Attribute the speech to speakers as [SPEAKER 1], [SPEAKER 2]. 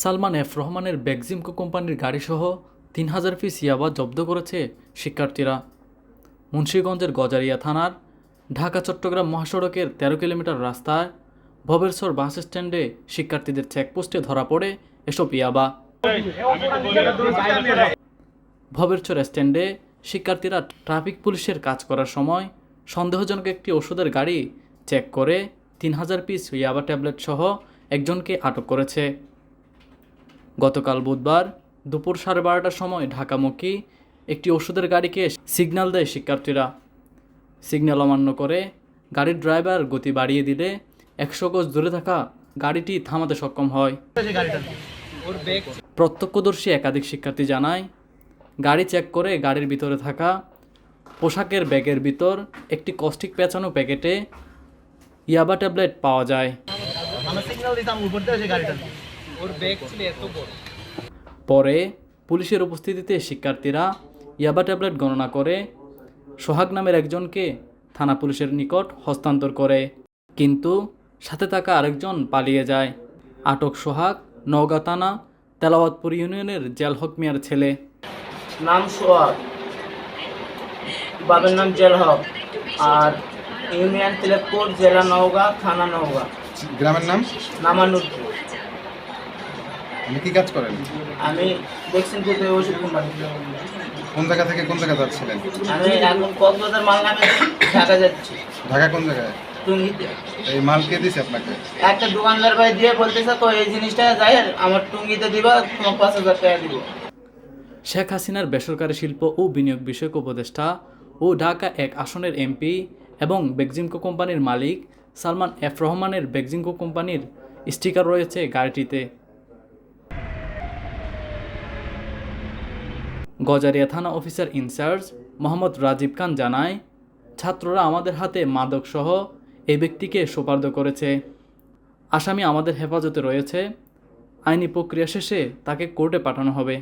[SPEAKER 1] Salman F রহমানের বেগজিমকো কোম্পানির গাড়িসহ তিন হাজার পিস ইয়াবা জব্দ করেছে শিক্ষার্থীরা। মুন্সীগঞ্জের গজারিয়া থানার ঢাকা চট্টগ্রাম মহাসড়কের তেরো কিলোমিটার রাস্তায় ভবেরসর বাস স্ট্যান্ডে শিক্ষার্থীদের চেকপোস্টে ধরা পড়ে এসব ইয়াবা। ভবেরচর স্ট্যান্ডে শিক্ষার্থীরা ট্রাফিক পুলিশের কাজ করার সময় সন্দেহজনক একটি ওষুধের গাড়ি চেক করে তিন হাজার পিস ইয়াবা ট্যাবলেট সহ একজনকে আটক করেছে। গতকাল বুধবার দুপুর সাড়ে বারোটার সময় ঢাকামুখী একটি ওষুধের গাড়িকে সিগন্যাল দেয় শিক্ষার্থীরা। সিগন্যাল অমান্য করে গাড়ির ড্রাইভার গতি বাড়িয়ে দিলে একশো গজ দূরে থাকা গাড়িটি থামাতে সক্ষম হয়। প্রত্যক্ষদর্শী একাধিক শিক্ষার্থী জানায়, গাড়ি চেক করে গাড়ির ভিতরে থাকা পোশাকের ব্যাগের ভিতর একটি কস্টিক পেঁচানো প্যাকেটে ইয়াবা ট্যাবলেট পাওয়া যায়।
[SPEAKER 2] ওর ব্যাগ ছিল এত বড়।
[SPEAKER 1] পরে পুলিশের উপস্থিতিতে শিক্ষার্থীরা ইয়াবা ট্যাবলেট গণনা করে সোহাগ নামের একজনকে থানা পুলিশের নিকট হস্তান্তর করে। কিন্তু সাথে থাকা আরেকজন পালিয়ে যায়। আটক সোহাগ নওগাঁ থানা তেলাওয়াতপুর ইউনিয়নের জেলহক মিয়ার ছেলে।
[SPEAKER 3] নাম সোহাগ। বাবার নাম জেল হক। আর ইউনিয়ন তিলেকপুর জেলা নওগাঁ থানা নওগাঁ।
[SPEAKER 4] গ্রামের নাম?
[SPEAKER 3] নামানুরপুর
[SPEAKER 4] আপনি কি কাজ করেন?
[SPEAKER 3] আমি দেখছেন কোথায় ওষুধ কোম্পানি
[SPEAKER 4] কোন জায়গা থেকে কোন জায়গা যাচ্ছিলেন?
[SPEAKER 3] আমি এখন কক্সবাজার মাল নামে ঢাকা যাচ্ছি।
[SPEAKER 4] ঢাকা কোন জায়গায়?
[SPEAKER 3] টুঙ্গিতে।
[SPEAKER 4] এই মাল কে দিছে আপনাকে?
[SPEAKER 3] একটা দোকানদার ভাই দিয়ে বলতেছে তো এই জিনিসটা যাই আমার টুঙ্গিতে দিবা তোমার পাঁচ হাজার টাকা দিব।
[SPEAKER 1] শেখ হাসিনার বেসরকারি শিল্প ও বিনিয়োগ বিষয়ক উপদেষ্টা ও ঢাকা এক আসনের এমপি এবং বেগজিমকো কোম্পানির মালিক সালমান এফ রহমানের বেগজিমকো কোম্পানির স্টিকার রয়েছে গাড়িটিতে। গজারিয়া থানা officer in charge Mohammad Rajib Khan জানায়, ছাত্ররা আমাদের হাতে মাদকসহ এই ব্যক্তিকে সোপার্দ করেছে। আসামি আমাদের হেফাজতে রয়েছে। আইনি প্রক্রিয়া শেষে তাকে কোর্টে পাঠানো হবে।